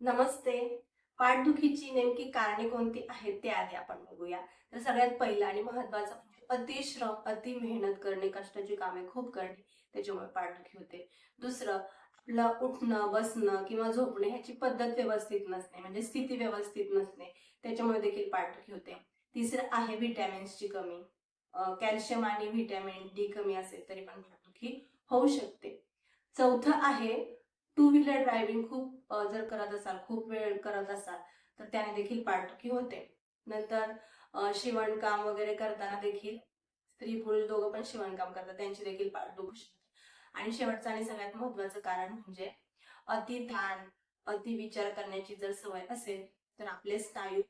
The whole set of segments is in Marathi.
नमस्ते. पाठदुखीची नेमकी कारणे कोणती आहेत ते आधी आपण बघूया. तर सगळ्यात पहिलं आणि महत्वाचं म्हणजे अतिश्रम अति मेहनत करणे कष्टाची कामे खूप करणे त्याच्यामुळे पाठदुखी होते. दुसरं आपलं उठणं बसणं किंवा झोपणे ह्याची पद्धत व्यवस्थित नसणे म्हणजे स्थिती व्यवस्थित नसणे त्याच्यामुळे देखील पाठदुखी होते. तिसरं आहे व्हिटॅमिन्सची कमी. कॅल्शियम आणि व्हिटॅमिन डी कमी असेल तरी पण पाठदुखी होऊ शकते. चौथं आहे टू व्हीलर ड्रायव्हिंग खूप जर करत असाल खूप वेळ करत असाल तर त्याने देखील पाठदुखी होते. नंतर शिवणकाम वगैरे करताना देखील स्त्री पुरुष दोघं पण शिवणकाम करतात त्यांची देखील पाठ दुखू शकते आणि शेवटचं आणि सगळ्यात महत्वाचं कारण म्हणजे अति ध्यान अति विचार करण्याची जर सवय असेल तर आपले स्नायू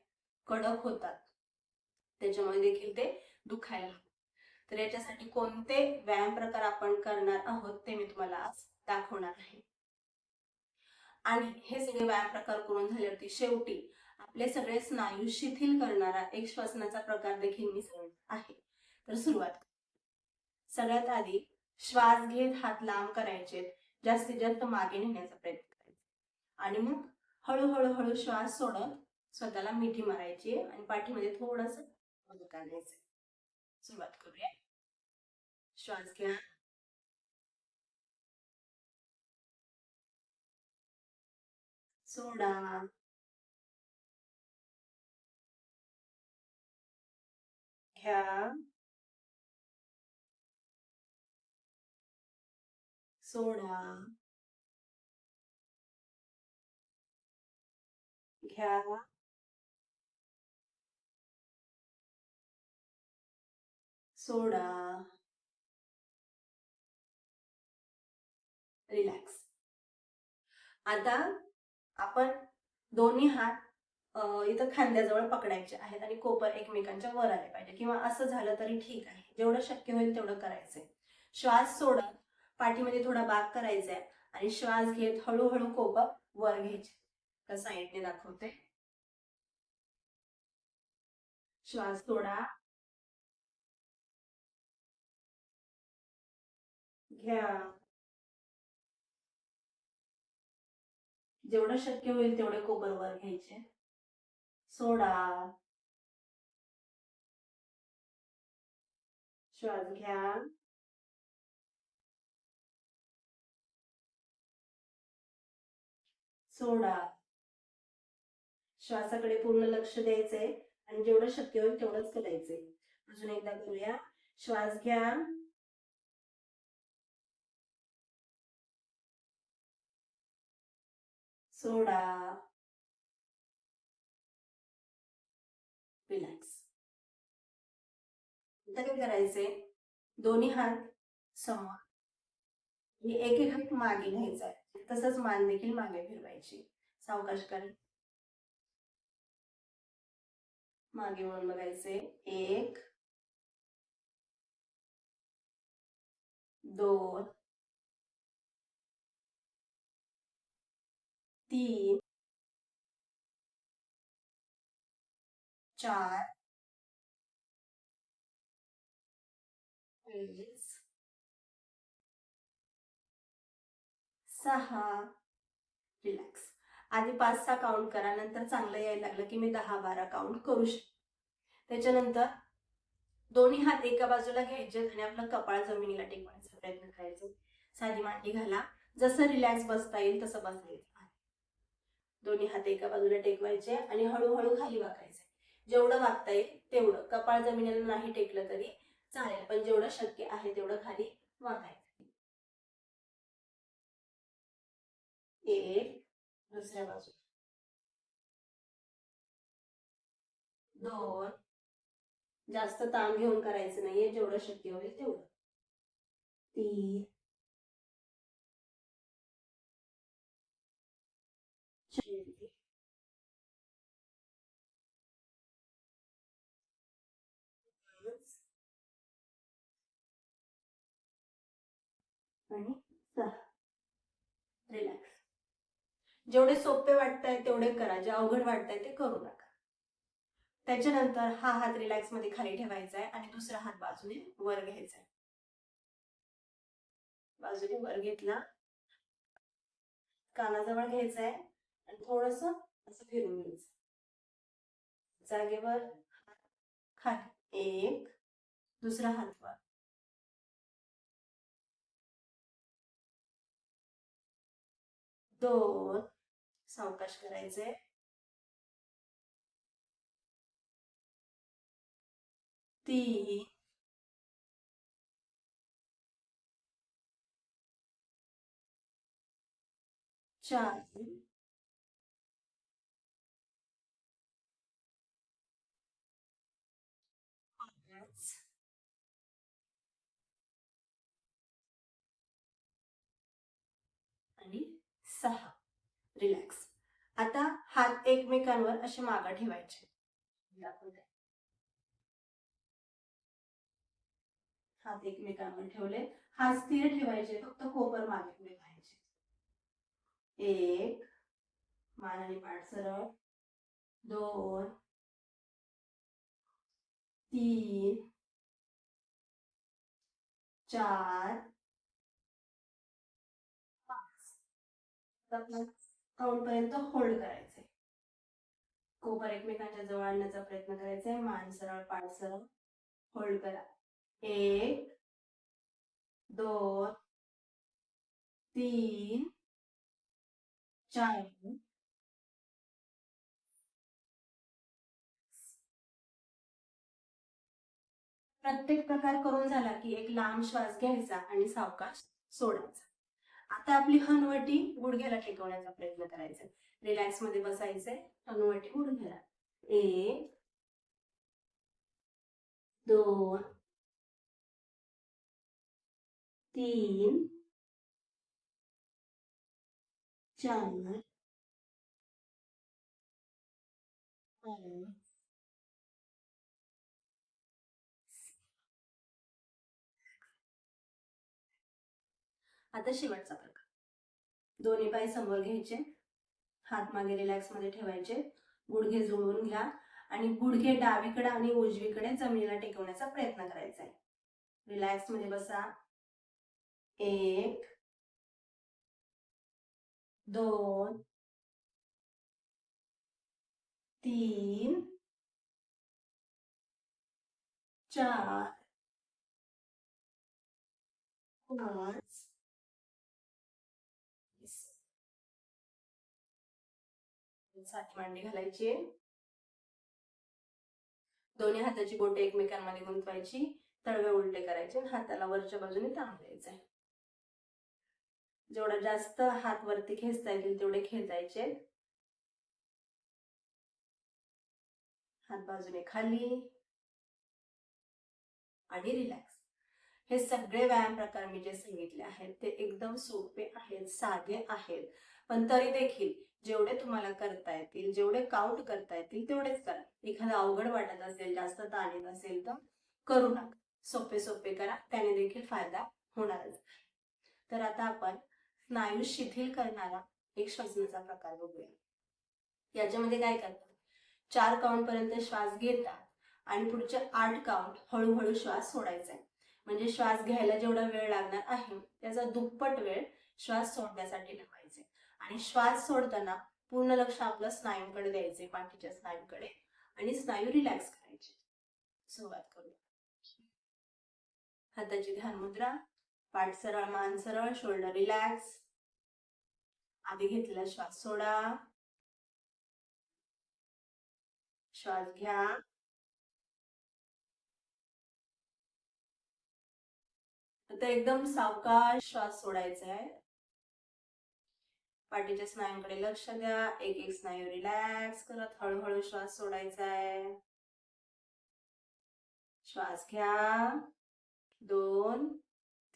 कडक होतात. त्याच्यामुळे देखील ते दुखायला तर याच्यासाठी कोणते व्यायाम प्रकार आपण करणार आहोत ते मी तुम्हाला आज दाखवणार आहे. आणि हे सगळे व्यायाम प्रकार करून झाल्यावरती शेवटी आपले सगळे स्नायू शिथिल करणारा एक श्वसनाचा प्रकार देखील मी सांगणार आहे. तर सुरुवात. सगळ्यात आधी श्वास घेत हात लांब करायचे. जास्तीत जास्त मागे नेण्याचा प्रयत्न करायचा. आणि मग हळूहळू हळू श्वास सोडत स्वतःला मिठी मारायची आणि पाठीमध्ये थोडस आणायचं. सुरुवात करूया. श्वास घ्या. सोडा. घ्या. सोडा. घ्या. सोडा. रिलॅक्स. आता आपण दोन्ही हात इथं खांद्याजवळ पकडायचे आहेत आणि कोपर एकमेकांच्या वर आले पाहिजे. किंवा असं झालं तरी ठीक आहे. जेवढं शक्य होईल तेवढं करायचंय. श्वास सोडत पाठीमध्ये थोडा बाग करायचा आहे आणि श्वास घेत हळूहळू कोपर वर घ्यायचे. तर साईडने दाखवते. श्वास सोडा. घ्या. जेवढं शक्य होईल तेवढे कोपर वर घ्यायचे. सोडा. श्वास घ्या. सोडा. श्वासाकडे पूर्ण लक्ष द्यायचंय आणि जेवढं शक्य होईल तेवढंच करायचंय. अजून एकदा करूया. श्वास घ्या. सोडा. रिलॅक्स आता काय करायचंय? दोन्ही हात समोर. हे एक एक हात मागे घ्यायचा आहे तसंच मान देखील मागे फिरवायची. सावकाश करा. मागे वळून बघायचे एक दोन तीन चार पाच सहा. रिलॅक्स आधी पाच सहा काउंट करा नंतर चांगलं यायला लागलं की मी दहा बारा काउंट करू शकते त्याच्यानंतर दोन्ही हात एका बाजूला घ्यायचे आणि आपलं कपाळ जमिनीला टेकवायचा प्रयत्न करायचा. साधी मांडी घाला. जसं रिलॅक्स बसता येईल तसं बसायचं दोन्ही हात एका बाजूला टेकवायचे आणि हळूहळू खाली वाकायचे. जेवढं वागता येईल तेवढं. कपाळ जमिनीला नाही टेकलं तरी चालेल पण जेवढं शक्य आहे तेवढं खाली वाकायचं एक दुसऱ्या बाजू दोन जास्त ताण घेऊन करायचं नाहीये जेवढं शक्य होईल तेवढं. तीन आणि सहा रिलॅक्स जेवढे सोपे वाटताय तेवढे करा. जे अवघड वाटतंय ते करू नका. त्याच्यानंतर हा हात रिलॅक्समध्ये खाली ठेवायचा आहे आणि दुसरा हात बाजूने वर घ्यायचा आहे बाजूने वर घेतला. कानाजवळ घ्यायचा आहे आणि थोडस असं फिरून घ्यायचं. जागेवर खाली. एक दुसरा हात वर. दोन सावकाश करायचे. तीन. चार पाच आणि सहा. रिलॅक्स आता हात एकमेकांवर असे मागा ठेवायचे. हात एकमेकांवर ठेवले. हात स्थिर ठेवायचे. फक्त कोपर मागे पुढे व्हायचे एक. मानाने पाठ सरळ. दोन. तीन. चार. काउंट पर्यंत होल्ड करायचे. कोपर एकमेकांच्या जवळ आणण्याचा प्रयत्न करायचा. आहे मान सरळ पाठ सरळ. होल्ड करा. एक दोन तीन चार. प्रत्येक प्रकार करून झाला की एक लांब श्वास घ्यायचा आणि सावकाश सोडायचा. आता आपली हनवटी गुडघ्याला टेकवण्याचा प्रयत्न करायचा. रिलॅक्समध्ये बसायचंय हनवटी गुडघ्याला. एक दोन तीन चार पाच आता शेवटचा प्रकार. दोन्ही पाय समोर घ्यायचे हात मागे रिलॅक्समध्ये ठेवायचे गुडघे जुळवून घ्या आणि गुडघे डावीकडे आणि उजवीकडे जमिनीला टेकवण्याचा प्रयत्न करायचा आहे. रिलॅक्समध्ये बसा. एक दोन तीन चार पाच सात घालायची. दोन्ही हाताची बोटे एकमेकांमध्ये गुंतवायची तळवे उलटे करायचे आणि हाताला वरच्या बाजूने ताण द्यायचंय जेवढा जास्त हात वरती खेचता येतील तेवढे खेचायचे. हात बाजूने खाली आणि रिलॅक्स हे सगळे व्यायाम प्रकार मी जे सांगितले आहेत ते एकदम सोपे आहेत साधे आहेत. पण तरी देखील जेवढे तुम्हाला करता येतील जेवढे काउंट करता येतील तेवढेच करा. एखादा अवघड वाटत असेल जास्त ताण येत असेल तर करू नका. सोपे सोपे करा. त्याने देखील फायदा होणारच. तर आता आपण स्नायू शिथिल करणारा एक श्वसनाचा प्रकार बघूया. याच्यामध्ये काय करतात? चार काउंट पर्यंत श्वास घेतात आणि पुढचे आठ काउंट हळूहळू श्वास सोडायचा. आहे म्हणजे श्वास घ्यायला जेवढा वेळ लागणार आहे त्याचा दुप्पट वेळ श्वास सोडण्यासाठी ठेवायचे. आणि श्वास सोडताना पूर्ण लक्ष आपलं स्नायूंकडे द्यायचे पाठीच्या स्नायूंकडे. आणि स्नायू रिलॅक्स करायचे. सुरुवात करूया. हाताची ध्यान मुद्रा पाठ सरळ मान सरळ शोल्डर रिलॅक्स आधी घेतलेला श्वास सोडा. श्वास घ्या. आता एकदम सावकाश श्वास सोडायचा आहे. पाठीच्या स्नायूंकडे लक्ष द्या. एक एक स्नायू रिलॅक्स करत हळूहळू श्वास सोडायचा आहे श्वास घ्या. दोन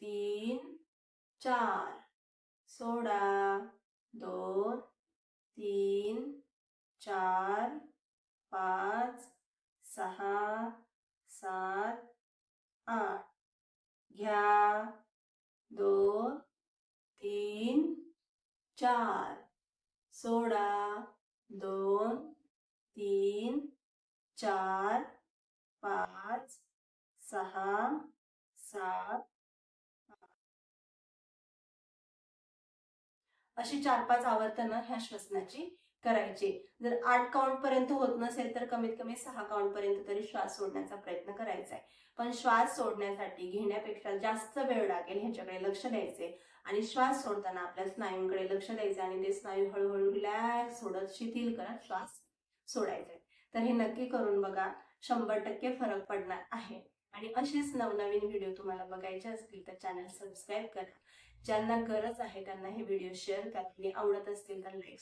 तीन चार. सोडा. दोन तीन चार पाच सहा सात आठ घ्या दोन तीन चार. सोळा दोन तीन चार पाच सहा सात अशी चार पाच आवर्तनं ह्या श्वसनाची करायची. जर आठ काउंट पर्यंत होत नसेल तर कमीत कमी सहा काउंट पर्यंत तरी श्वास सोडण्याचा प्रयत्न करायचा आहे. पण श्वास सोडण्यासाठी घेण्यापेक्षा जास्त वेळ लागेल ह्याच्याकडे लक्ष द्यायचे. आणि श्वास सोडताना आपल्या स्नायूंकडे लक्ष द्यायचं आणि ते स्नायू हळूहळू रिलॅक्स सोडत शिथिल करत श्वास सोडायचे. तर हे नक्की करून बघा शंभर टक्के फरक पडणार आहे. आणि असेच नवनवीन व्हिडिओ तुम्हाला बघायचे असतील तर चॅनल सबस्क्राईब करा. ज्यांना गरज आहे त्यांना हे व्हिडिओ शेअर करा. आणि आवडत असतील तर लाईक